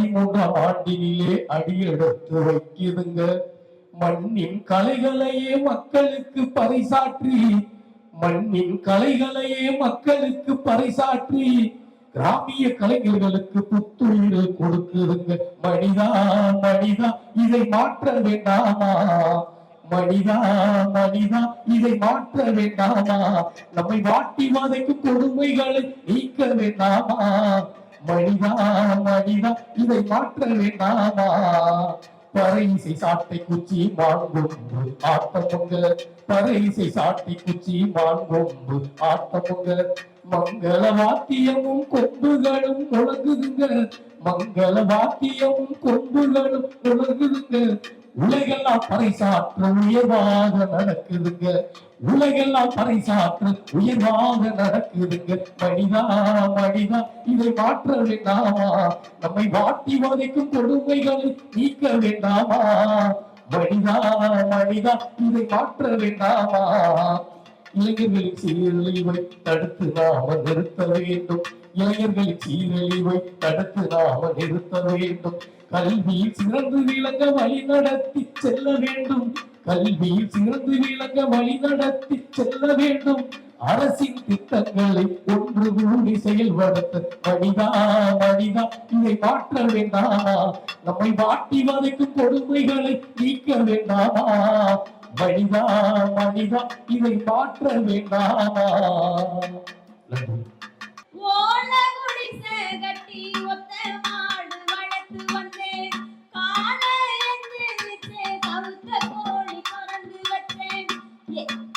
பதிமூன்றாம் ஆண்டினிலே அடியெடுத்து வைக்குதுங்க மண்ணின் கலைகளையே மக்களுக்கு பறைசாற்றி மண்ணின் கலைகளையே மக்களுக்கு பறைசாற்றி கிராமிய கலைஞர்களுக்கு புத்துயிர் கொடுக்குதுங்க மனிதா மனிதா இதை மாற்ற வேண்டாமா? மனிதா மனிதா இதை மாற்ற வேண்டாமா? நம்மை வாட்டி வதைக்கும் கொடுமைகளை நீக்க வேண்டாமா? மனிதா மனிதா இதை மாற்ற வேண்டாமா? பறையிசை சாட்டை குச்சி மான்கொம்பு ஆட்டமுங்க பறையிசை சாட்டை குச்சி மான்கொம்பு ஆட்டமுங்க மங்கள வாத்தியமும் கொம்புகளும் முழங்குதுங்க. மங்கள வாத்தியமும் கொம்புகளும் முழங்குதுங்க. உலகெல்லாம் பறைசாற்ற உயர்வாக நடக்குதுங்க. உலகெல்லாம் பறைசாற்ற உயர்வாக நடக்குதுங்க. மனிதா மனிதா இதை மாற்ற வேண்டாமா? நம்மை வாட்டி வதைக்கும் கொடுமைகளை நீக்க வேண்டாமா? மனிதா மனிதா இதை மாற்ற வேண்டாமா? இளைஞர்களின் சீரழிவை தடுத்து நாம நிறுத்த வேண்டும். இளைஞர்களின் சீரழிவை தடுத்து நாம நிறுத்த வேண்டும். கல்வியில் சிறந்து விளங்க வழி நடத்தி செல்ல வேண்டும். கல்வியில் சிறந்து விளங்க வழி நடத்தி செல்ல வேண்டும். அரசின் திட்டங்களை ஒன்று கூடி செயல்படுத்த மனிதா மனிதா இதை மாற்ற வேண்டாமா? நம்மை வாட்டி வதைக்கும் கொடுமைகளை நீக்க வேண்டாமா? மனிதா மனிதா இதை மாற்ற வேண்டாமா? நன்றி Yeah.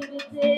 தான்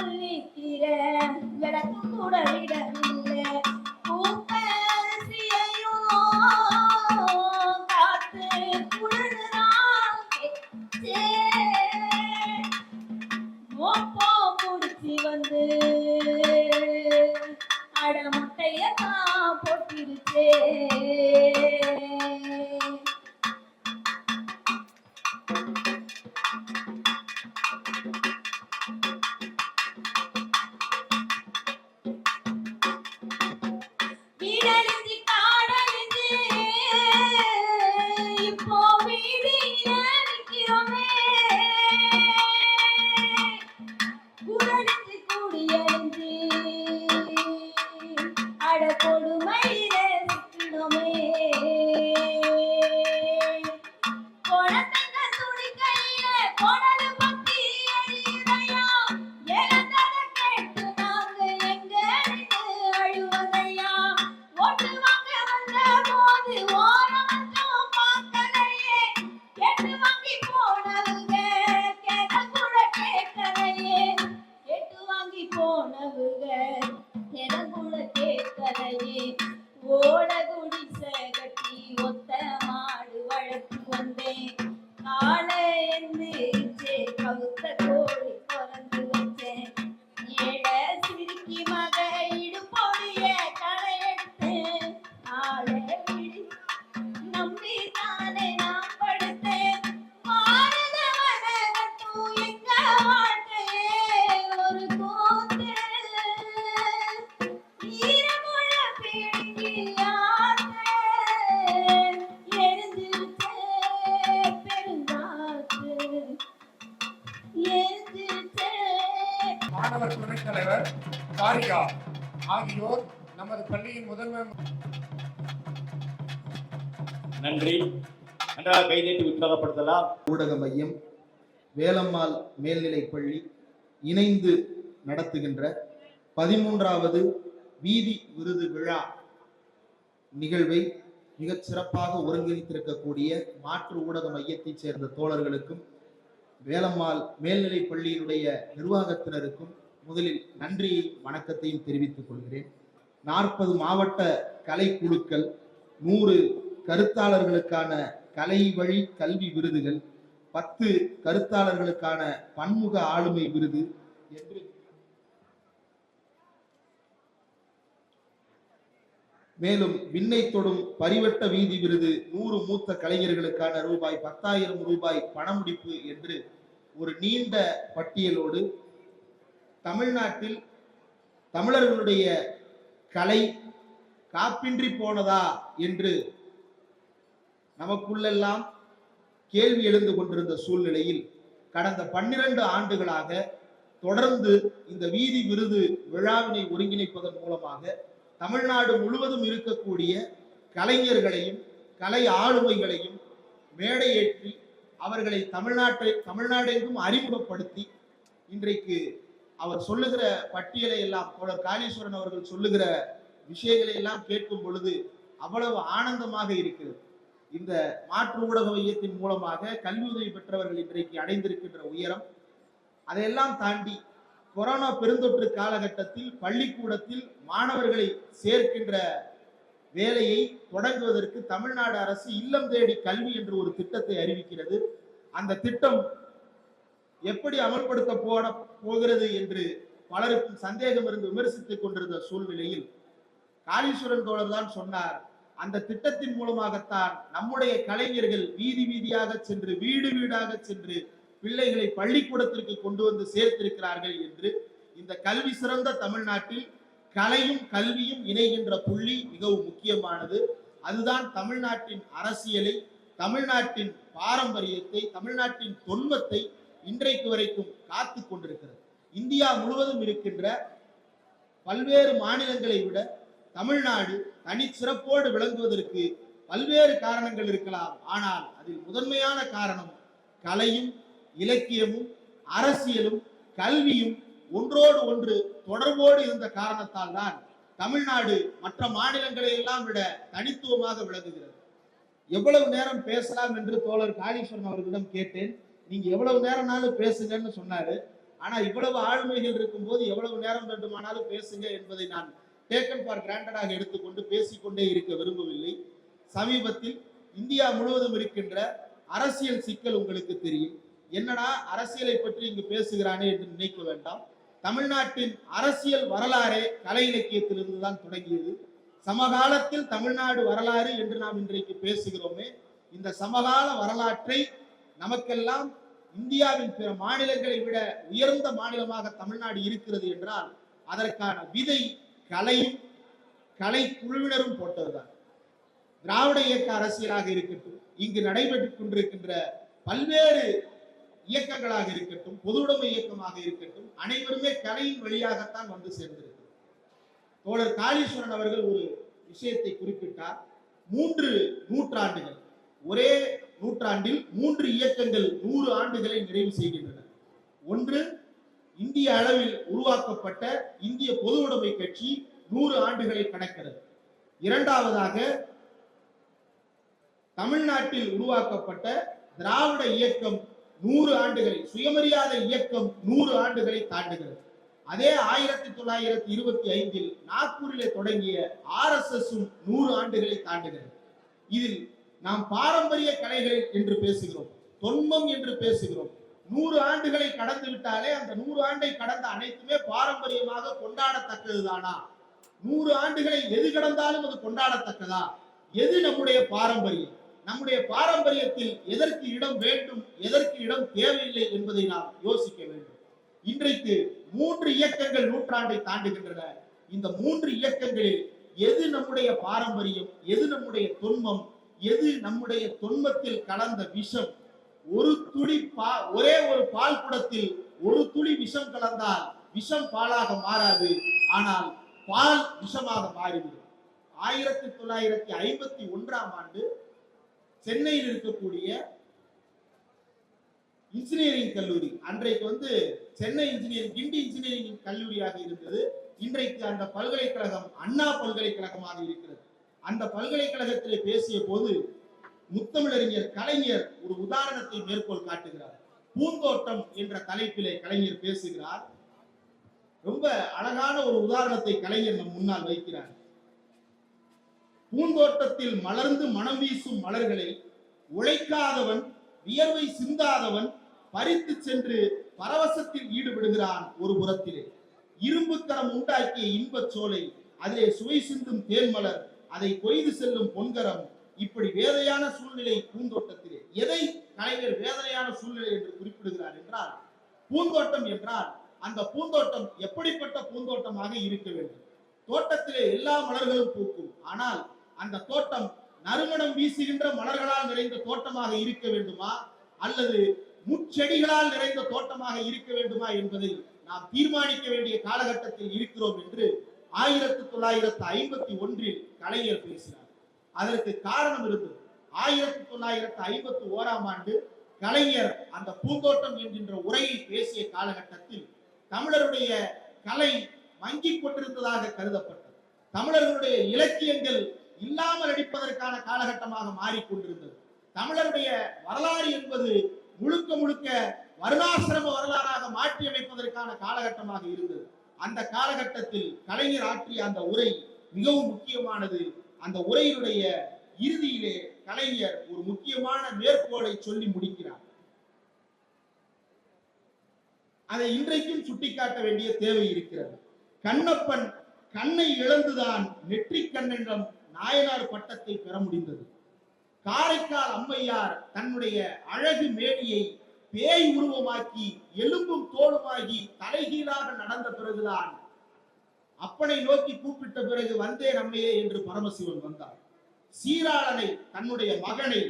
வீடுன்னு காரிகா ஆகியோர் நமது பள்ளியின் முதன்மை நன்றி. நன்றாக கைதட்டி உற்சாகப்படுத்தலாம். ஊடக மையம் வேலம்மாள் மேல்நிலைப் பள்ளி இணைந்து நடத்துகின்ற பதிமூன்றாவது வீதி விருது விழா நிகழ்வை மிகச் சிறப்பாக ஒருங்கிணைத்திருக்கக்கூடிய மாற்று ஊடக மையத்தைச் சேர்ந்த தோழர்களுக்கும் வேலம்மாள் மேல்நிலைப் பள்ளியினுடைய நிர்வாகத்தினருக்கும் முதலில் நன்றி வணக்கத்தையும் தெரிவித்துக் கொள்கிறேன். நாற்பது மாவட்ட கலைக்குழுக்கள் நூறு கருத்தாளர்களுக்கான கலை வழி கல்வி விருதுகள் பத்து கருத்தாளர்களுக்கான பன்முக ஆளுமை விருது என்று மேலும் விண்ணை தொடும் பரிவட்ட வீதி விருது நூறு மூத்த கலைஞர்களுக்கான ரூபாய் பத்தாயிரம் ரூபாய் பணமுடிப்பு என்று ஒரு நீண்ட பட்டியலோடு தமிழ்நாட்டில் தமிழர்களுடைய கலை காப்பின்றி போனதா என்று நமக்குள்ளெல்லாம் கேள்வி எழுந்து கொண்டிருந்த சூழ்நிலையில் கடந்த பன்னிரண்டு ஆண்டுகளாக தொடர்ந்து இந்த வீதி விருது விழாவினை ஒருங்கிணைப்பதன் மூலமாக தமிழ்நாடு முழுவதும் இருக்கக்கூடிய கலைஞர்களையும் கலை ஆளுமைகளையும் மேடையேற்றி அவர்களை தமிழ்நாட்டை தமிழ்நாடெங்கும் அறிமுகப்படுத்தி இன்றைக்கு அவர் சொல்லுகிற பட்டியலை எல்லாம் தோழர் காளீஸ்வரன் அவர்கள் சொல்லுகிற விஷயங்களை எல்லாம் கேட்கும் பொழுது அவ்வளவு ஆனந்தமாக இருக்கிறது. இந்த மாற்று ஊடக மையத்தின் மூலமாக கல்வி உதவி பெற்றவர்கள் இன்றைக்கு அடைந்திருக்கின்ற உயரம் அதையெல்லாம் தாண்டி கொரோனா பெருந்தொற்று காலகட்டத்தில் பள்ளிக்கூடத்தில் மாணவர்களை சேர்க்கின்ற வேலையை தொடங்குவதற்கு தமிழ்நாடு அரசு இல்லம் தேடி கல்வி என்று ஒரு திட்டத்தை அறிவிக்கிறது. அந்த திட்டம் எப்படி அமல்படுத்த போட போகிறது என்று பலருக்கும் சந்தேகம் இருந்து விமர்சித்துக் கொண்டிருந்த சூழ்நிலையில் காளீஸ்வரன் தோழர் தான் சொன்னார் அந்த திட்டத்தின் மூலமாகத்தான் நம்முடைய கலைஞர்கள் வீதி வீதியாக சென்று வீடு வீடாக சென்று பிள்ளைகளை பள்ளிக்கூடத்திற்கு கொண்டு வந்து சேர்த்திருக்கிறார்கள் என்று இந்த கல்வி சிறந்த தமிழ்நாட்டில் கலையும் கல்வியும் இணைகின்ற புள்ளி மிகவும் முக்கியமானது. அதுதான் தமிழ்நாட்டின் அரசியலை தமிழ்நாட்டின் பாரம்பரியத்தை தமிழ்நாட்டின் தொன்மத்தை இன்றைக்கு வரைக்கும் காத்து கொண்டிருக்கிறது. இந்தியா முழுவதும் இருக்கின்ற பல்வேறு மாநிலங்களை விட தமிழ்நாடு தனி சிறப்போடு விளங்குவதற்கு பல்வேறு காரணங்கள் இருக்கலாம். ஆனால் அதில் முதன்மையான காரணம் கலையும் இலக்கியமும் அரசியலும் கல்வியும் ஒன்றோடு ஒன்று தொடர்போடு இருந்த காரணத்தால் தான் தமிழ்நாடு மற்ற மாநிலங்களை எல்லாம் விட தனித்துவமாக விளங்குகிறது. எவ்வளவு நேரம் பேசலாம் என்று தோழர் காளீஸ்வரன் அவர்களிடம் கேட்டேன். நீங்க எவ்வளவு நேரம்னாலும் பேசுங்கன்னு சொன்னாரு. ஆனா இவ்வளவு ஆளுமைகள் இருக்கும்போது எவ்வளவு நேரம் வேண்டுமானாலும் பேசுங்க என்பதை நான் டேக்கன் ஃபார் கிராண்டடாக எடுத்துக்கொண்டு பேசிக்கொண்டே இருக்க விரும்பவில்லை. சமீபத்தில் இந்தியா முழுவதும் இருக்கின்ற அரசியல் சிக்கல் உங்களுக்கு தெரியும். என்னடா அரசியலை பற்றி இங்கு பேசுகிறானே என்று நினைக்க வேண்டாம். தமிழ்நாட்டின் அரசியல் வரலாறே கலை இலக்கியத்திலிருந்து தான் தொடங்கியது. சமகாலத்தில் தமிழ்நாடு வரலாறு என்று நாம் இன்றைக்கு பேசுகிறோமே. இந்த சமகால வரலாற்றை நமக்கெல்லாம் இந்தியாவின் பிற மாநிலங்களை விட உயர்ந்த மாநிலமாக தமிழ்நாடு இருக்கிறது என்றால் அதற்கான விதை கலையும் கலை குழுவினரும் போட்டதுதான். திராவிட இயக்க அரசியலாக இருக்கட்டும் இங்கு நடைபெற்றுக் கொண்டிருக்கின்ற பல்வேறு இயக்கங்களாக இருக்கட்டும் பொதுவுடைமை இயக்கமாக இருக்கட்டும் அனைவருமே கலையின் வழியாகத்தான் வந்து சேர்ந்திருக்கு தோழர் காளீஸ்வரன் அவர்கள் ஒரு விஷயத்தை குறிப்பிட்டார். மூன்று நூற்றாண்டுகள் ஒரே நூற்றாண்டில் மூன்று இயக்கங்கள் நூறு ஆண்டுகளை நிறைவு செய்கின்றன. ஒன்று இந்திய அளவில் உருவாக்கப்பட்ட இந்திய பொதுவுடைமை கட்சி நூறு ஆண்டுகளை கடக்கிறது இரண்டாவதாக தமிழ்நாட்டில் உருவாக்கப்பட்ட திராவிட இயக்கம் நூறு ஆண்டுகளை சுயமரியாதை இயக்கம் நூறு ஆண்டுகளை தாண்டுகிறது. அதே ஆயிரத்தி தொள்ளாயிரத்தி இருபத்தி ஐந்தில் நாக்பூரிலே தொடங்கிய ஆர் எஸ் எஸ் நூறு ஆண்டுகளை தாண்டுகிறது. இதில் நாம் பாரம்பரிய கலைகள் என்று பேசுகிறோம் தொன்மம் என்று பேசுகிறோம். நூறு ஆண்டுகளை கடந்து விட்டாலே அந்த நூறு ஆண்டை கடந்த அனைத்துமே பாரம்பரியமாக கொண்டாடத்தக்கதுதானா? நூறு ஆண்டுகளை எது கடந்தாலும் அது கொண்டாடத்தக்கதா? எது நம்முடைய பாரம்பரியம்? நம்முடைய பாரம்பரியத்தில் எதற்கு இடம் வேண்டும் எதற்கு இடம் தேவையில்லை என்பதை நாம் யோசிக்க வேண்டும். இன்றைக்கு மூன்று இயக்கங்கள் நூற்றாண்டை தாண்டுகின்றன. இந்த மூன்று இயக்கங்களில் எது நம்முடைய பாரம்பரியம் எது நம்முடைய துன்பம் எது நம்முடைய தொன்மத்தில் கலந்த விஷம்? ஒரு துளி பா ஒரே ஒரு பால் குடத்தில் ஒரு துளி விஷம் கலந்தால் விஷம் பாலாக மாறாது. ஆனால் பால் விஷமாக மாறிவிடும். ஆயிரத்தி தொள்ளாயிரத்தி ஐம்பத்தி ஒன்றாம் ஆண்டு சென்னையில் இருக்கக்கூடிய இன்ஜினியரிங் கல்லூரி. அன்றைக்கு வந்து சென்னை இன்ஜினியரிங் கிண்டி இன்ஜினியரிங் கல்லூரியாக இருந்தது. இன்றைக்கு அந்த பல்கலைக்கழகம் அண்ணா பல்கலைக்கழகமாக இருக்கிறது. அந்த பல்கலைக்கழகத்திலே பேசிய போது முத்தமிழறிஞர் கலைஞர் ஒரு உதாரணத்தை மேற்கோள் காட்டுகிறார். பூந்தோட்டம் என்ற தலைப்பிலே கலைஞர் பேசுகிறார். ரொம்ப அழகான ஒரு உதாரணத்தை கலைஞர் நம் முன்னால் வைக்கிறார். பூந்தோட்டத்தில் மலர்ந்து மனம் வீசும் மலர்களை உழைக்காதவன் வியர்வை சிந்தாதவன் பறித்து சென்று பரவசத்தில் ஈடுபடுகிறான் ஒரு புறத்திலே. இரும்பு கரம் உண்டாக்கிய இன்பச் சோலை அதிலே சுவை சிந்தும் தேன்மலர் அதை கொய்து செல்லும் பொன்கரம் இப்படி வேதையான சூழ்நிலை பூந்தோட்டத்திலே. எதை கலைஞர் வேதனையான சூழ்நிலை என்று குறிப்பிடுகிறார் என்றால் பூந்தோட்டம் என்றால் அந்த பூந்தோட்டம் எப்படிப்பட்ட பூந்தோட்டமாக இருக்க வேண்டும்? தோட்டத்திலே எல்லா மலர்களும் பூக்கும். ஆனால் அந்த தோட்டம் நறுமணம் வீசுகின்ற மலர்களால் நிறைந்த தோட்டமாக இருக்க வேண்டுமா? அல்லது முச்செடிகளால் நிறைந்த தோட்டமாக இருக்க வேண்டுமா என்பதை நாம் தீர்மானிக்க வேண்டிய காலகட்டத்தில் இருக்கிறோம் என்று ஆயிரத்தி தொள்ளாயிரத்து ஐம்பத்தி ஒன்றில் கலைஞர் பேசினார். அதற்கு காரணம் இருந்தது. ஆயிரத்தி தொள்ளாயிரத்து ஐம்பத்தி ஓராம் ஆண்டு கலைஞர் அந்த பூந்தோட்டம் என்கின்ற உரையை பேசிய காலகட்டத்தில் தமிழருடைய கலை மங்கிக் கொண்டிருந்ததாக கருதப்பட்டது. தமிழர்களுடைய இலக்கியங்கள் இல்லாமல் அடிப்பதற்கான காலகட்டமாக மாறிக்கொண்டிருந்தது. தமிழருடைய வரலாறு என்பது முழுக்க முழுக்க வருணாசிரம வரலாறாக மாற்றி அமைப்பதற்கான காலகட்டமாக இருந்தது. அந்த காலகட்டத்தில் கலைஞர் ஆற்றிய அந்த உரை மிகவும் முக்கியமானது அந்த உரையுடைய இறுதியிலே கலைஞர் ஒரு முக்கியமான மேற்கோளை சொல்லி முடிக்கிறார். அதை இன்றைக்கும் சுட்டிக்காட்ட வேண்டிய தேவை இருக்கிறது. கண்ணப்பன் கண்ணை இழந்துதான் நெற்றிக் கண்ணென்றம் நாயனார் பட்டத்தை பெற முடிந்தது. காரைக்கால் அம்மையார் தன்னுடைய அழகு மேனியை பேய் உருவமாக்கி எலும்பும் தோலுமாகி தலைகீழாக நடந்த பிறகுதான் அப்பனை நோக்கி கூப்பிட்ட பிறகு வந்தே நம்மையே என்று பரமசிவன் வந்தார் சீராளனை தன்னுடைய மகனை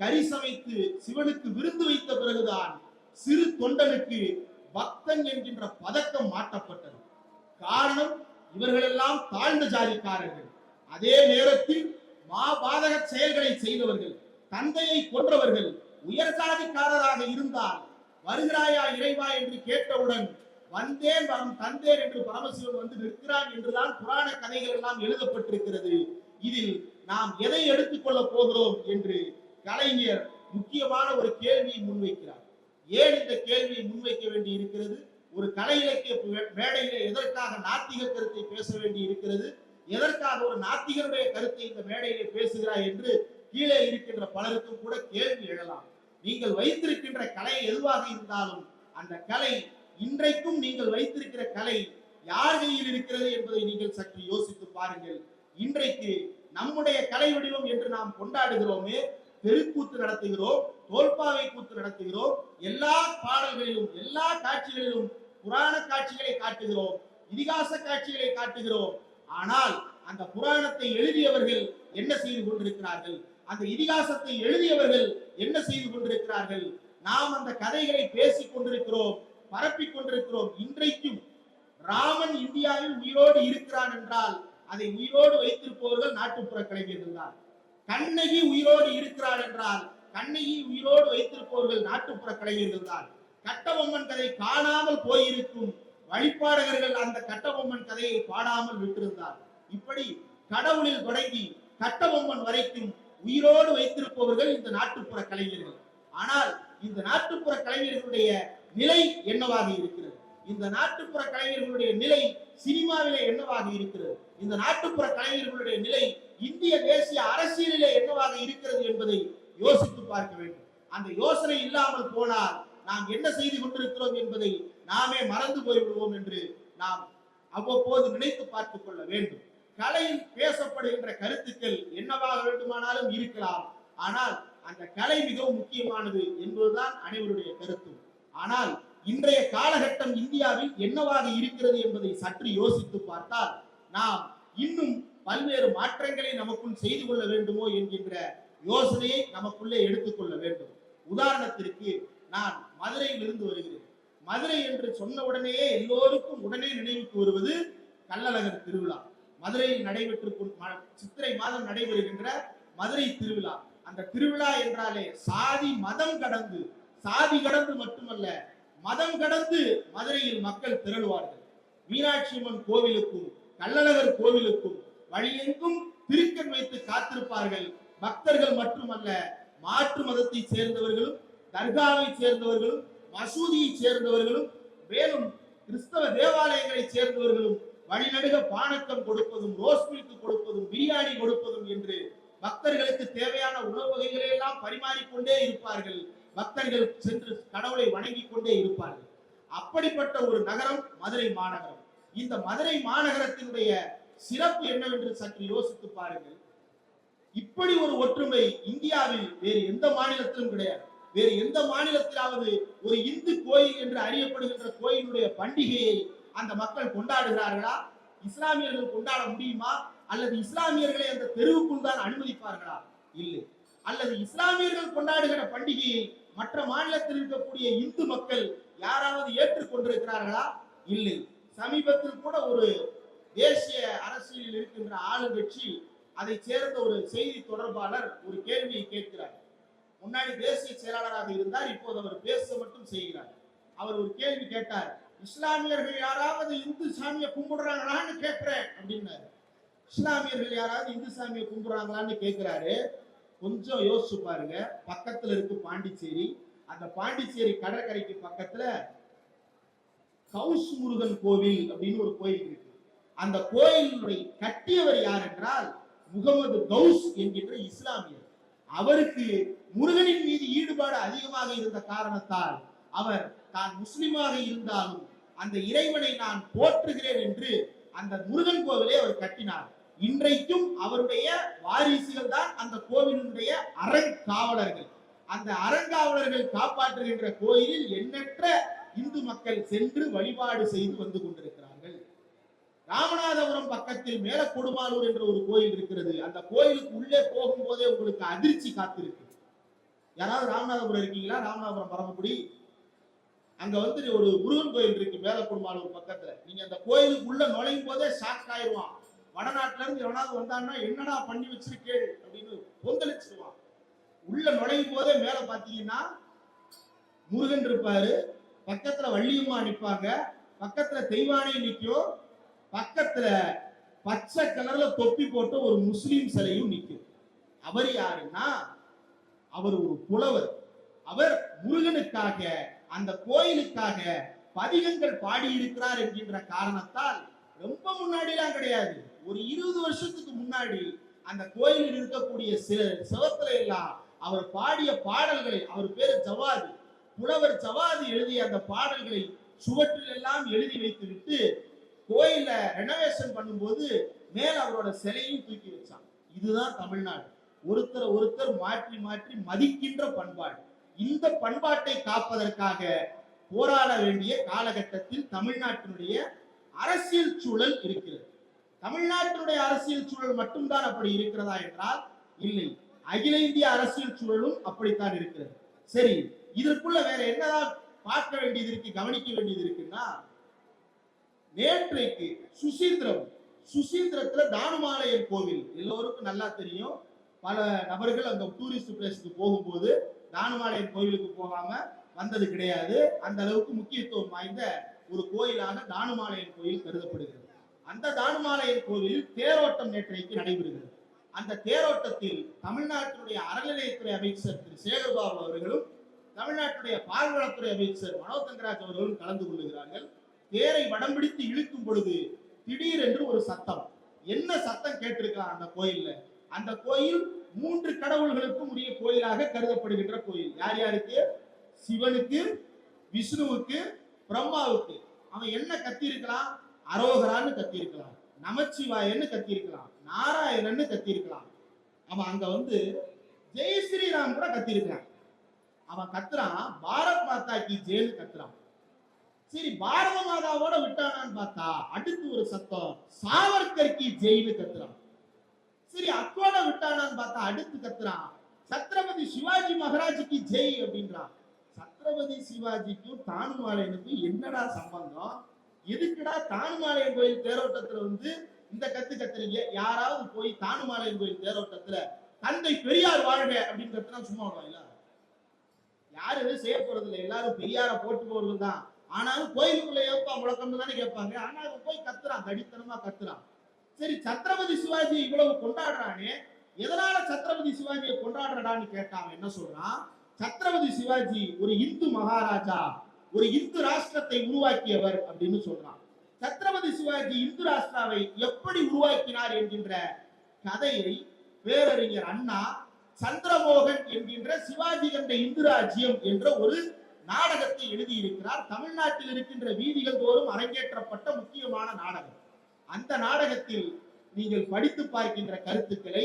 கரிசமைத்து சிவனுக்கு விருந்து வைத்த பிறகுதான் சிறு தொண்டனுக்கு பக்தன் என்கின்ற பதக்கம் மாட்டப்பட்டது காரணம் இவர்களெல்லாம் தாழ்ந்த ஜாதிக்காரர்கள். அதே நேரத்தில் மாபாதக செயல்களை செய்தவர்கள் தந்தையை கொன்றவர்கள் உயர் ஜாதிக்காரராக இருந்தால் வருகிறாயா இறைவா என்று கேட்டவுடன் வந்தேன் வரம் தந்தேன் என்று பரமசிவன் வந்து நிற்கிறான் என்றுதான் புராண கதைகள் எல்லாம் எழுதப்பட்டிருக்கிறது. இதில் நாம் எதை எடுத்துக்கொள்ள போகிறோம் என்று கலைஞர் முக்கியமான ஒரு கேள்வியை முன்வைக்கிறார். ஏன் இந்த கேள்வியை முன்வைக்க வேண்டி இருக்கிறது ஒரு கலை இலக்கிய மேடையிலே எதற்காக நாத்திக கருத்தை பேச வேண்டி இருக்கிறது எதற்காக ஒரு நாத்திகருடைய கருத்தை இந்த மேடையிலே பேசுகிறாய் என்று கீழே இருக்கின்ற பலருக்கும் கூட கேள்வி எழலாம். நீங்கள் வைத்திருக்கின்ற கலை எதுவாக இருந்தாலும் அந்த கலை இன்றைக்கும் நீங்கள் வைத்திருக்கிற கலை யார் கையில் இருக்கிறது என்பதை நீங்கள் சற்று யோசித்து பாருங்கள். இன்றைக்கு நம்முடைய கலை வடிவம் என்று நாம் கொண்டாடுகிறோமே தெருக்கூத்து நடத்துகிறோம் தோல்பாவை கூத்து நடத்துகிறோம் எல்லா பாடல்களிலும் எல்லா காட்சிகளிலும் புராண காட்சிகளை காட்டுகிறோம் இதிகாச காட்சிகளை காட்டுகிறோம். ஆனால் அந்த புராணத்தை எழுதியவர்கள் என்ன செய்து கொண்டிருக்கிறார்கள்? அந்த இதிகாசத்தை எழுதியவர்கள் என்ன செய்து கொண்டிருக்கிறார்கள்? நாம் அந்த கதைகளை பேசிக் கொண்டிருக்கிறோம். பரப்பிக் கொண்டிருக்கிறோம். இன்றைக்கும் ராமன் இந்தியாவில் உயிரோடு இருக்கிறான் என்றால் அதை உயிரோடு வைத்திருப்பவர்கள் நாட்டுப்புற கலைஞர்கள் தான். கண்ணகி உயிரோடு இருக்கிறாள் என்றால் கண்ணகி உயிரோடு வைத்திருப்பவர்கள் நாட்டுப்புற கலைஞர்கள் தான். கட்டபொம்மன் கதை காணாமல் போயிருக்கும் வழிபாடகர்கள் அந்த கட்டபொம்மன் கதையை பாடாமல் விட்டிருந்தார். இப்படி கடவுளில் தொடங்கி கட்டபொம்மன் வரைக்கும் உயிரோடு வைத்திருப்பவர்கள் இந்த நாட்டுப்புற கலைஞர்கள். ஆனால் இந்த நாட்டுப்புற கலைஞர்களுடைய நிலை என்னவாக இருக்கிறது? இந்த நாட்டுப்புற கலைஞர்களுடைய நிலை சினிமாவிலே என்னவாக இருக்கிறது? இந்த நாட்டுப்புற கலைஞர்களுடைய நிலை இந்திய தேசிய அரசியலிலே என்னவாக இருக்கிறது என்பதை யோசித்து பார்க்க வேண்டும். அந்த யோசனை இல்லாமல் போனால் நாம் என்ன செய்து கொண்டிருக்கிறோம் என்பதை நாமே மறந்து போய்விடுவோம் என்று நாம் அவ்வப்போது நினைத்து பார்த்துக் கொள்ள வேண்டும். கலையில் பேசப்படுகின்ற கருத்துக்கள் என்னவாக வேண்டுமானாலும் இருக்கலாம். ஆனால் அந்த கலை மிகவும் முக்கியமானது என்பதுதான் அனைவருடைய கருத்தும். ஆனால் இன்றைய காலகட்டம் இந்தியாவில் என்னவாக இருக்கிறது என்பதை சற்று யோசித்து பார்த்தால் நாம் இன்னும் பல்வேறு மாற்றங்களை நமக்குள் செய்து கொள்ள வேண்டுமோ என்கின்ற யோசனையை நமக்குள்ளே எடுத்துக்கொள்ள வேண்டும். உதாரணத்திற்கு நான் மதுரையில் இருந்து வருகிறேன். மதுரை என்று சொன்ன உடனேயே எல்லோருக்கும் உடனே நினைவுக்கு வருவது கள்ளழகர் திருவிழா. மதுரையில் நடைபெற்று சித்திரை மாதம் நடைபெறுகின்ற மதுரை திருவிழா. அந்த திருவிழா என்றாலே சாதி மதம் கடந்து சாதி கடந்து மட்டுமல்ல மதம் கடந்து மதுரையில் மக்கள் திரளுவார்கள். மீனாட்சி அம்மன் கோவிலுக்கும் கள்ளழகர் கோவிலுக்கும் வழியெங்கும் திருக்கண் வைத்து காத்திருப்பார்கள். பக்தர்கள் மட்டுமல்ல மாற்று மதத்தை சேர்ந்தவர்களும் தர்காவை சேர்ந்தவர்களும் மசூதியை சேர்ந்தவர்களும் மேலும் கிறிஸ்தவ தேவாலயங்களை சேர்ந்தவர்களும் வழிநடுக பானக்கம் கொடுப்பதும் ரோஸ் மில்க் கொடுப்பதும் பிரியாணி கொடுப்பதும் என்று பக்தர்களுக்கு தேவையான உணவு வகைகளை எல்லாம் பரிமாறிக்கொண்டே இருப்பார்கள். பக்தர்கள் சென்று கடவுளை வணங்கிக் கொண்டே இருப்பார்கள். அப்படிப்பட்ட ஒரு நகரம் மதுரை மாநகரம். இந்த மதுரை மாநகரத்தினுடைய சிறப்பு என்னவென்று சற்று யோசித்து பாருங்கள். இப்படி ஒரு ஒற்றுமை இந்தியாவில் வேறு எந்த மாநிலத்திலும் கிடையாது. வேறு எந்த மாநிலத்திலாவது ஒரு இந்து கோயில் என்று அறியப்படுகின்ற கோயிலுடைய பண்டிகையை அந்த மக்கள் கொண்டாடுகிறார்களா? இஸ்லாமியர்கள் கொண்டாட முடியுமா? அல்லது இஸ்லாமியர்களை அந்த தெருவுக்குள் தான் அனுமதிப்பார்களா? இல்லை. அல்லது இஸ்லாமியர்கள் கொண்டாடுகிற பண்டிகையை மற்ற மாநிலத்தில் இருக்கக்கூடிய இந்து மக்கள் யாராவது ஏற்றுக்கொண்டிருக்கிறார்களா? இல்லை. சமீபத்தில் கூட ஒரு தேசிய அரசியலில் இருக்கின்ற ஆளுங்கட்சி அதை சேர்ந்த ஒரு செய்தி தொடர்பாளர் ஒரு கேள்வியை கேட்கிறார். முன்னாடி தேசிய செயலாளராக இருந்தார் இப்போது அவர் பேச மட்டும் செய்கிறார். அவர் ஒரு கேள்வி கேட்டார். இஸ்லாமியர்கள் யாராவது இந்து சாமியை கும்பிடுறாங்களான்னு கேட்கிறேன் அப்படின்னாரு. இஸ்லாமியர்கள் யாராவது இந்து சாமியை கும்பிடுறாங்களான்னு கேட்கிறாரு. கொஞ்சம் யோசிச்சு பாருங்க. பக்கத்துல இருக்கு பாண்டிச்சேரி. அந்த பாண்டிச்சேரி கடற்கரைக்கு பக்கத்துல கவுஸ் முருகன் கோவில் அப்படின்னு ஒரு கோயில் இருக்கு. அந்த கோயிலுடைய கட்டியவர் யார் என்றால் முகமது கௌஸ் என்கின்ற இஸ்லாமியர். அவருக்கு முருகனின் மீது ஈடுபாடு அதிகமாக இருந்த காரணத்தால் அவர் தான் முஸ்லிமாக இருந்தாலும் அந்த இறைவனை நான் போற்றுகிறேன் என்று அந்த முருகன் கோவிலை அவர் கட்டினார். இன்றைக்கும் அவருடைய வாரிசுகள் தான் அந்த கோவிலுடைய அறங்காவலர்கள். அந்த அறங்காவலர்கள் காப்பாற்றுகின்ற கோயிலில் எண்ணற்ற இந்து மக்கள் சென்று வழிபாடு செய்து வந்து கொண்டிருக்கிறார்கள். ராமநாதபுரம் பக்கத்தில் மேலக்கொடுமாலூர் என்ற ஒரு கோயில் இருக்கிறது. அந்த கோயிலுக்கு உள்ளே போகும்போதே உங்களுக்கு அதிர்ச்சி காத்திருக்கு. யாராவது ராமநாதபுரம் இருக்கீங்களா? ராமநாதபுரம் பரமக்குடி. அங்க வந்து ஒரு முருகன் கோயில் இருக்கு மேலக்கொடுமாலூர் பக்கத்துல. நீங்க அந்த கோயிலுக்கு உள்ள நுழையும் போதே ஷாக் ஆயிடுவான் வடநாட்டுல இருந்து எவனாவது வந்தான்னா என்னடா பண்ணி வச்சிருக்கேள் அப்படின்னு கொந்தளிச்சிருவான் உள்ள நுழையும் போதே மேல பாத்தீங்கன்னா முருகன் இருப்பாரு. பக்கத்துல வள்ளியம்மா நிற்பாங்க. பக்கத்துல தெய்வானை நிற்கும். பக்கத்துல பச்சை கலர்ல தொப்பி போட்ட ஒரு முஸ்லீம் சிலையும் நிற்கும். அவர் யாருன்னா அவர் ஒரு புலவர். அவர் முருகனுக்காக அந்த கோயிலுக்காக பதிகங்கள் பாடியிருக்கிறார் என்கின்ற காரணத்தால் ரொம்ப முன்னாடிலாம் கிடையாது. ஒரு இருபது வருஷத்துக்கு முன்னாடி அந்த கோயிலில் இருக்கக்கூடிய சில சிவத்துல எல்லாம் அவர் பாடிய பாடல்களை அவர் பேரு ஜவாது. புலவர் ஜவாது எழுதிய அந்த பாடல்களை சுவற்றில் எல்லாம் எழுதி வைத்துவிட்டு கோயில ரெனோவேஷன் பண்ணும்போது மேல அவரோட சிலையும் தூக்கி வச்சான். இதுதான் தமிழ்நாடு. ஒருத்தரை ஒருத்தர் மாற்றி மாற்றி மதிக்கின்ற பண்பாடு. இந்த பண்பாட்டை காப்பதற்காக போராட வேண்டிய காலகட்டத்தில் தமிழ்நாட்டினுடைய அரசியல் சூழல் இருக்கிறது. தமிழ்நாட்டினுடைய அரசியல் சூழல் மட்டும்தான் அப்படி இருக்கிறதா என்றால் இல்லை. அகில இந்திய அரசியல் சூழலும் அப்படித்தான் இருக்கிறது. சரி இதற்குள்ள வேற என்னதான் பார்க்க வேண்டியது இருக்கு கவனிக்க வேண்டியது இருக்குன்னா நேற்றைக்கு சுசீந்திரம் சுசீந்திரத்துல தானுமாலயன் கோவில் எல்லோருக்கும் நல்லா தெரியும். பல நபர்கள் அந்த டூரிஸ்ட் பிளேஸ்க்கு போகும்போது தானுமாலையன் கோவிலுக்கு போகாம வந்தது கிடையாது. அந்த அளவுக்கு முக்கியத்துவம் வாய்ந்த ஒரு கோயிலாக தானுமாலையன் கோயில் கருதப்படுகிறது. அந்த தானுமாலையர் கோவில் தேரோட்டம் நேற்றைக்கு நடைபெறுகிறது. அந்த தேரோட்டத்தில் தமிழ்நாட்டினுடைய அறநிலையத்துறை அமைச்சர் திரு. சேகர்பாபு அவர்களும் தமிழ்நாட்டுடைய பால்வளத்துறை அமைச்சர் மனோ தங்கராஜ் அவர்களும் கலந்து கொள்ளுகிறார்கள். தேரை வடம் பிடித்து இழுக்கும் பொழுது திடீரென்று ஒரு சத்தம். என்ன சத்தம் கேட்டிருக்கலாம் அந்த கோயில்ல? அந்த கோயில் மூன்று கடவுள்களுக்கும் உரிய கோயிலாக கருதப்படுகின்ற கோயில். யார் யாருக்கு? சிவனுக்கு விஷ்ணுவுக்கு பிரம்மாவுக்கு. அவன் என்ன கத்தியிருக்கலாம்? அரோகரான்னு கத்தியிருக்கலாம். நமச்சிவாயன்னு கத்தியிருக்கலாம். நாராயணன்னு கத்தியிருக்கலாம். அவன் அங்க வந்து ஜெய் ஸ்ரீராம் கூட கத்தியிருக்கான் அவன் கத்துறான் பாரத் மாதா கி ஜெயின்னு கத்துறான். சரி பாரத மாதாவோட விட்டானான்னு பார்த்தா அடுத்து ஒரு சத்தம் சாவர்கர் கி ஜெயின்னு கத்துறான். சரி அக்கோட விட்டானான்னு பார்த்தா அடுத்து கத்துறான். சத்ரபதி சிவாஜி மகாராஜுக்கு ஜெய் அப்படின்றான். சத்ரபதி சிவாஜிக்கும் தானுமாலையனுக்கும் என்னடா சம்பந்தம்? எதுக்குடா தானுமாலயம் கோயில் தேரோட்டத்துல வந்து இந்த கத்து கத்துறீங்க? யாராவது போய் தானுமாலயம் கோயில் தேரோட்டத்துல தந்தை பெரியார் வாழ்க அப்படின்னு கத்துனா சும்மா இல்ல யாரும் எதுவும் செய்ய போறது இல்லை எல்லாரும் பெரியார போட்டு போறது தான் ஆனாலும் கோயிலுக்குள்ள ஏப்பா முழக்கம்னு தானே கேட்பாங்க. ஆனா அவன் போய் கத்துறான். தடித்தனமா கத்துறான். சரி சத்ரபதி சிவாஜி இவ்வளவு கொண்டாடுறானே. எதனால சத்ரபதி சிவாஜியை கொண்டாடுறடான்னு கேட்டான் என்ன சொல்றான்? சத்ரபதி சிவாஜி ஒரு இந்து மகாராஜா. ஒரு இந்து ராஷ்டிரத்தை உருவாக்கியவர் அப்படின்னு சொல்றான். சத்ரபதி சிவாஜி இந்து ராஷ்டிராவை எப்படி உருவாக்கினார் என்கின்ற கதையை பேரறிஞர் அண்ணா சந்திரமோகன் என்கின்ற சிவாஜி கண்ட இந்து ராஜ்யம் என்ற ஒரு நாடகத்தை எழுதியிருக்கிறார். தமிழ்நாட்டில் இருக்கின்ற வீதிகள் தோறும் அரங்கேற்றப்பட்ட முக்கியமான நாடகம். அந்த நாடகத்தில் நீங்கள் படித்து பார்க்கின்ற கருத்துக்களை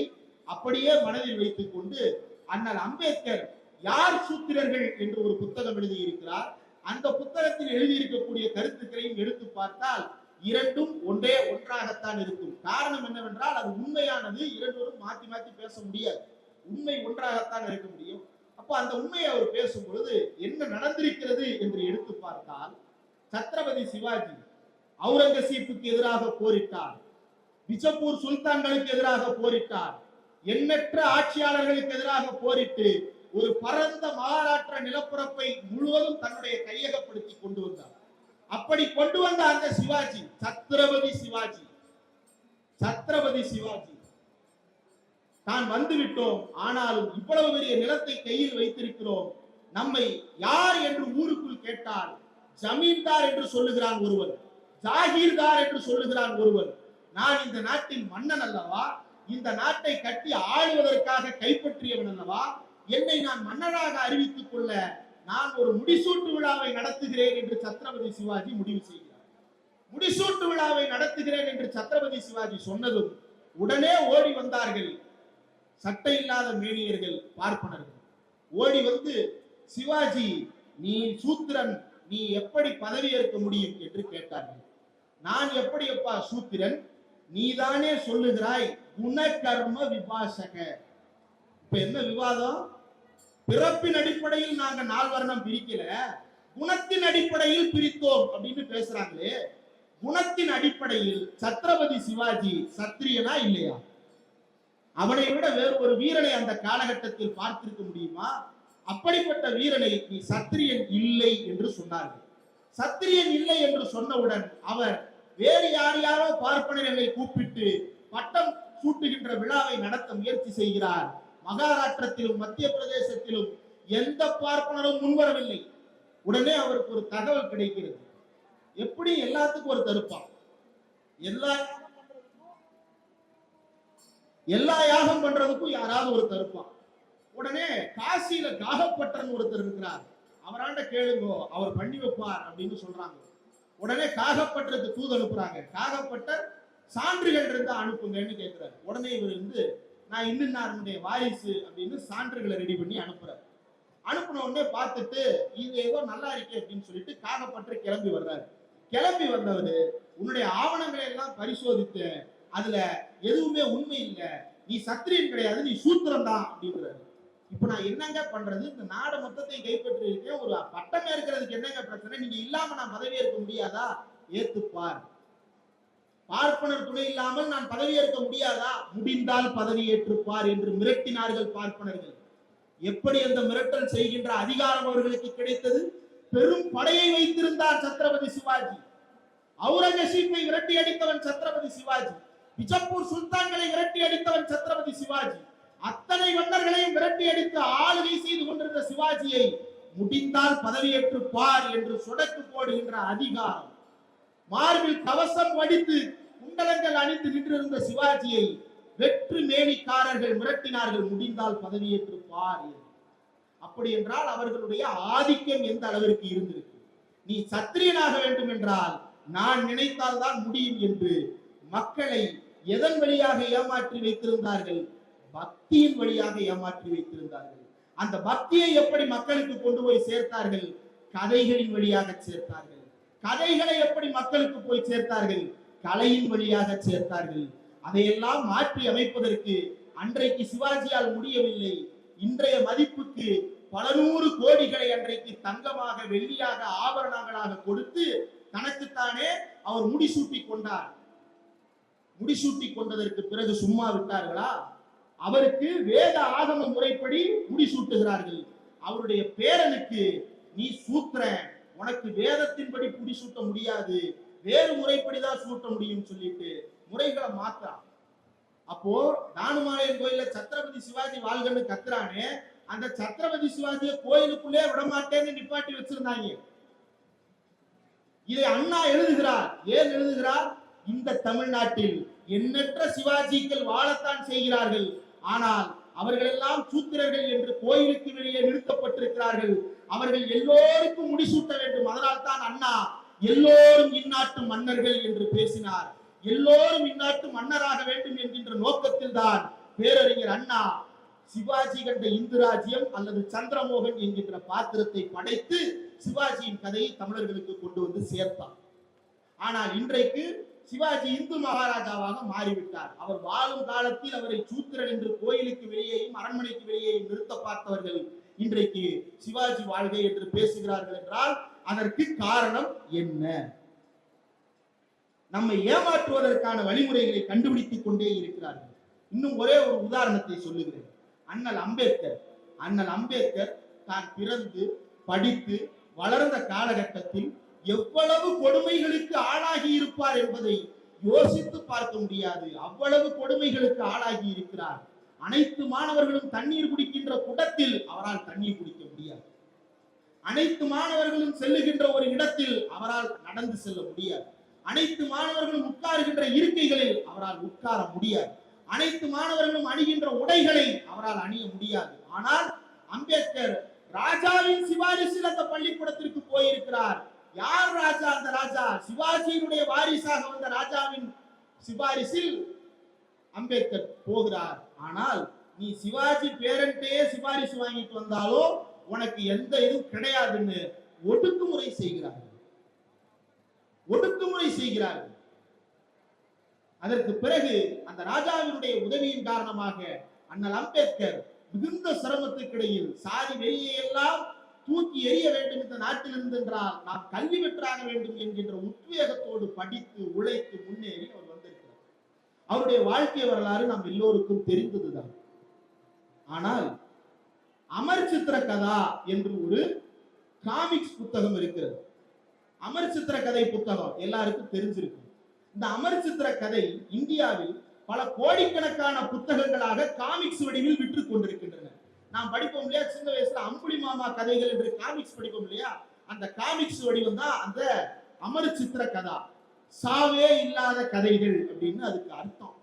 அப்படியே மனதில் வைத்துக் கொண்டு அண்ணல் அம்பேத்கர் யார் சூத்திரர்கள் என்று ஒரு புத்தகம் எழுதியிருக்கிறார். அந்த புத்தகத்தில் எழுதியிருக்கக்கூடிய கருத்துக்களையும் எடுத்து பார்த்தால் இரண்டும் ஒன்றே ஒன்றாகத்தான் இருக்கும். காரணம் என்னவென்றால் அது உண்மையானது இரண்டோரும் மாற்றி மாற்றி பேச முடியாது. உண்மை ஒன்றாகத்தான் இருக்க முடியும். அப்போ அந்த உண்மையை அவர் பேசும் பொழுது என்ன நடந்திருக்கிறது என்று எடுத்து பார்த்தால் சத்ரபதி சிவாஜி அவுரங்கசீப்புக்கு எதிராக போரிட்டார். பிஜப்பூர் சுல்தான்களுக்கு எதிராக போரிட்டார். எண்ணற்ற ஆட்சியாளர்களுக்கு எதிராக போரிட்டு ஒரு பரந்த மகாராஷ்டிர நிலப்பரப்பை முழுவதும் தன்னுடைய கையகப்படுத்தி கொண்டு வந்தார். அப்படி கொண்டு வந்த அந்த சிவாஜி சத்ரபதி சிவாஜி சத்ரபதி சிவாஜி. தான் வந்து விட்டோம் ஆனாலும் இவ்வளவு பெரிய நிலத்தை கையில் வைத்திருக்கிறோம். நம்மை யார் என்று ஊருக்குள் கேட்டால் ஜமீன்தார் என்று சொல்லுகிறான் ஒருவன் ஜாகீர்தார் என்று சொல்லுகிறான் ஒருவன் நான் இந்த நாட்டின் மன்னன் அல்லவா? இந்த நாட்டை கட்டி ஆளுவதற்காக கைப்பற்றியவன் அல்லவா? என்னை நான் மன்னராக அறிவித்துக் கொள்ள நான் ஒரு முடிசூட்டு விழாவை நடத்துகிறேன் என்று சத்ரபதி சிவாஜி முடிவு செய்கிறார். முடிசூட்டு விழாவை நடத்துகிறேன் என்று சத்ரபதி சிவாஜி சொன்னதும் உடனே ஓடி வந்தார்கள். சட்டை இல்லாத மேனியர்கள் பார்ப்பனர்கள். ஓடி வந்து சிவாஜி நீ சூத்திரன் நீ எப்படி பதவி ஏற்க முடியும்? என்று கேட்டார்கள். நான் எப்படி அப்பா சூத்திரன்? நீதானே சொல்லுகிறாய் குணகர்ம விபாசக. இப்ப என்ன விவாதம்? பிறப்பின் அடிப்படையில் நாங்க நால் வர்ணம் பிரிக்கல குணத்தின் அடிப்படையில் பிரித்தோம் அப்படின்னு பேசுறாங்களே. குணத்தின் அடிப்படையில் சத்ரபதி சிவாஜி சத்திரியனா இல்லையா? அவனை விட வேறு ஒரு வீரனை அந்த காலகட்டத்தில் பார்த்திருக்க முடியுமா? அப்படிப்பட்ட வீரனை நீ சத்திரியன் இல்லை என்று சொன்னார்கள். சத்திரியன் இல்லை என்று சொன்னவுடன் அவர் வேறு யார் யாரோ பார்ப்பனர்களை கூப்பிட்டு பட்டம் சூட்டுகின்ற விழாவை நடத்த முயற்சி செய்கிறார். மகாராஷ்டிரத்திலும் மத்திய பிரதேசத்திலும் எந்த பார்ப்பனரும் முன்வரவில்லை. உடனே அவருக்கு ஒரு தகவல் கிடைக்கிறது. எப்படி எல்லாத்துக்கும் ஒரு தருப்பான் எல்லா எல்லா யாகம் பண்றதுக்கும் யாராவது ஒரு தருப்பான் உடனே காசியில காகப்பட்டன் ஒருத்தர் இருக்கிறார். அவராண்ட கேளுங்கோ அவர் பண்ணி வைப்பார் அப்படின்னு சொல்றாங்க. உடனே காகப்பட்டருக்கு தூது அனுப்புறாங்க. காகப்பட்டர் சான்றுகள் இருந்தா அனுப்புங்கன்னு கேட்கிறாரு உடனே இவர் வந்து நான் இன்னும் வாரிசு அப்படின்னு சான்றுகளை ரெடி பண்ணி அனுப்புறாரு. அனுப்புன உடனே பார்த்துட்டு இது ஏதோ நல்லா இருக்கு அப்படின்னு சொல்லிட்டு காகப்பற்று கிளம்பி வர்றாரு. கிளம்பி வந்தவர் உன்னுடைய ஆவணங்களை எல்லாம் பரிசோதித்தேன். அதுல எதுவுமே உண்மை இல்லை. நீ சத்திரியன் கிடையாது நீ சூத்திரம் தான் அப்படின்றாரு. இப்ப நான் என்னங்க பண்றது? இந்த நாடு மொத்தத்தை கைப்பற்றி இருக்கேன் ஒரு பட்டம் ஏற்கிறதுக்கு என்னங்க பிரச்சனை? நீங்க இல்லாம நான் பதவி இருக்க முடியாதா? ஏத்துப்பார். பார்ப்பனர் துணை இல்லாமல் நான் பதவியேற்க முடியாதா? முடிந்தால் பதவியேற்றுப்பார் என்று மிரட்டினார்கள் பார்ப்பனர்கள். எப்படி அந்த மிரட்டல் செய்கின்ற அதிகாரம் அவர்களுக்கு கிடைத்தது? பெரும் படையை வைத்திருந்தார் சத்ரபதி சிவாஜி. அவுரங்கசீப்பை விரட்டி அடித்தவன் சத்ரபதி சிவாஜி. பிஜப்பூர் சுல்தான்களை விரட்டி அடித்தவன் சத்ரபதி சிவாஜி. அத்தனை மன்னர்களையும் விரட்டி அடித்து ஆளுகை செய்து கொண்டிருந்த சிவாஜியை முடிந்தால் பதவியேற்று பார் என்று சொடக்கு போடுகின்ற அதிகாரம். மார்பில் கவசம் வடித்து குண்டலங்கள் அணிந்து நின்றிருந்த சிவாஜியை வெற்று மேனிக்காரர்கள் மிரட்டினார்கள். முடிந்தால் பதவியேற்று பார் என்று. அப்படி என்றால் அவர்களுடைய ஆதிக்கம் எந்த அளவிற்கு இருந்திருக்கு? நீ சத்திரியனாக வேண்டும் என்றால் நான் நினைத்தால் தான் முடியும் என்று மக்களை எதன் வழியாக ஏமாற்றி வைத்திருந்தார்கள்? பக்தியின் வழியாக ஏமாற்றி வைத்திருந்தார்கள். அந்த பக்தியை எப்படி மக்களுக்கு கொண்டு போய் சேர்த்தார்கள்? கதைகளின் வழியாக சேர்த்தார்கள். கதைகளை எப்படி மக்களுக்கு போய் சேர்த்தார்கள்? கலையின் வழியாக சேர்த்தார்கள். அதையெல்லாம் மாற்றி அமைப்பதற்கு அன்றைக்கு சிவாஜியால் முடியவில்லை. இன்றைய மதிப்புக்கு பல நூறு கோடிகளை அன்றைக்கு தங்கமாக வெள்ளியாக ஆபரணங்களாக கொடுத்து தனக்குத்தானே அவர் முடிசூட்டி கொண்டார். முடிசூட்டி கொண்டதற்கு பிறகு சும்மா விட்டார்களா? அவருக்கு வேத ஆகம முறைப்படி முடிசூட்டுகிறார்கள். அவருடைய பேரனுக்கு நீ சூத்திரன் உனக்கு வேதத்தின்படி முடிசூட்ட முடியாது. வேறு முறைப்படிதான் சூட்ட முடியும் சொல்லிட்டு முறைகளை மாத்துறான் அப்போ தானுமாலையன் கோயில்ல சத்ரபதி சிவாஜி வாழ்கன்னு கத்துறானே அந்த சத்ரபதி சிவாஜிய கோயிலுக்குள்ளே விடமாட்டேன்னு நிப்பாட்டி வச்சிருந்தாங்க. இதை அண்ணா எழுதுகிறார். ஏன் எழுதுகிறார்? இந்த தமிழ்நாட்டில் எண்ணற்ற சிவாஜிக்கள் வாழத்தான் செய்கிறார்கள். ஆனால் அவர்கள் எல்லாம் சூத்திரர்கள் என்று கோயிலுக்கு வெளியே நிறுத்தப்பட்டிருக்கிறார்கள். அவர்கள் எல்லோருக்கும் முடிசூட்ட வேண்டும். அதனால் தான் அண்ணா எல்லோரும் இந்நாட்டு மன்னர்கள் என்று பேசினார். எல்லோரும் இந்நாட்டு மன்னராக வேண்டும் என்கின்ற நோக்கத்தில் தான் பேரறிஞர் அண்ணா சிவாஜி கண்ட இந்து ராஜ்யம் அல்லது சந்திரமோகன் என்கின்ற பாத்திரத்தை படைத்து சிவாஜியின் கதையை தமிழர்களுக்கு கொண்டு வந்து சேர்த்தார். ஆனால் இன்றைக்கு சிவாஜி இந்து மகாராஜாவாக மாறிவிட்டார். அவர் வாழும் காலத்தில் அவரை சூத்திரன் என்று கோயிலுக்கு வெளியேயும் அரண்மனைக்கு வெளியேயும் நிறுத்த பார்த்தவர்கள் இன்றைக்கு சிவாஜி வாழ்கை என்று பேசுகிறார்கள் என்றால் அதற்கு காரணம் என்ன? நம்மை ஏமாற்றுவதற்கான வழிமுறைகளை கண்டுபிடித்துக் கொண்டே இருக்கிறார்கள். இன்னும் ஒரே ஒரு உதாரணத்தை சொல்லுகிறேன். அண்ணல் அம்பேத்கர். அண்ணல் அம்பேத்கர் தான் பிறந்து படித்து வளர்ந்த காலகட்டத்தில் எவ்வளவு கொடுமைகளுக்கு ஆளாகி இருப்பார் என்பதை யோசித்து பார்க்க முடியாது. அவ்வளவு கொடுமைகளுக்கு ஆளாகி இருக்கிறார். அனைத்து மாணவர்களும் தண்ணீர் குடிக்கின்ற குடத்தில் அவரால் தண்ணீர் குடிக்க முடியாது. அனைத்து மாணவர்களும் செல்லுகின்ற ஒரு இடத்தில் அவரால் நடந்து செல்ல முடியாது. அனைத்து மாணவர்களும் உட்காருகின்ற இருக்கைகளில் அவரால் உட்கார முடியாது. அனைத்து மாணவர்களும் அணிகின்ற உடைகளை அவரால் அணிய முடியாது. ஆனால் அம்பேத்கர் ராஜாவின் சிபாரிசில் அந்த பள்ளிக்கூடத்திற்கு போயிருக்கிறார். யார் ராஜா அந்த ராஜா? சிவாஜியினுடைய வாரிசாக வந்த ராஜாவின் சிபாரிசில் அம்பேத்கர் போகிறார். ஆனால் நீ சிவாஜி பேரன்ட்டே சிபாரிசு வாங்கிட்டு வந்தாலோ உனக்கு எந்த இதுவும் கிடையாதுன்னு ஒடுக்குமுறை செய்கிறார்கள். ஒடுக்குமுறை செய்கிறார்கள். அதற்கு பிறகு அந்த ராஜாவினுடைய உதவியின் காரணமாக அண்ணல் அம்பேத்கர் மிகுந்த சிரமத்துக்கிடையில் சாதி வெளியே எல்லாம் தூக்கி எறிய வேண்டும் இந்த நாட்டிலிருந்து என்றால் நாம் கல்வி பெற்றாக வேண்டும் என்கின்ற உத்வேகத்தோடு படித்து உழைத்து முன்னேறி அவர் வந்திருக்கிறார். அவருடைய வாழ்க்கை வரலாறு நாம் எல்லோருக்கும் தெரிந்ததுதான். ஆனால் அமர் சித்திர கதா என்று ஒரு காமிக்ஸ் புத்தகம் இருக்கிறது. அமர் சித்திர கதை புத்தகம் எல்லாருக்கும் தெரிஞ்சிருக்கு இந்த அமர் சித்திர கதை இந்தியாவில் பல கோடிக்கணக்கான புத்தகங்களாக காமிக்ஸ் வடிவில் விற்று கொண்டிருக்கின்றன. நாம் படிப்போம் இல்லையா? சின்ன வயசுல அம்புலி மாமா கதைகள் என்று காமிக்ஸ் படிப்போம் இல்லையா? அந்த காமிக்ஸ் வடிவம் தான் அந்த அமர சித்திர கதா. சாவே இல்லாத கதைகள் அப்படின்னு அதுக்கு அர்த்தம்.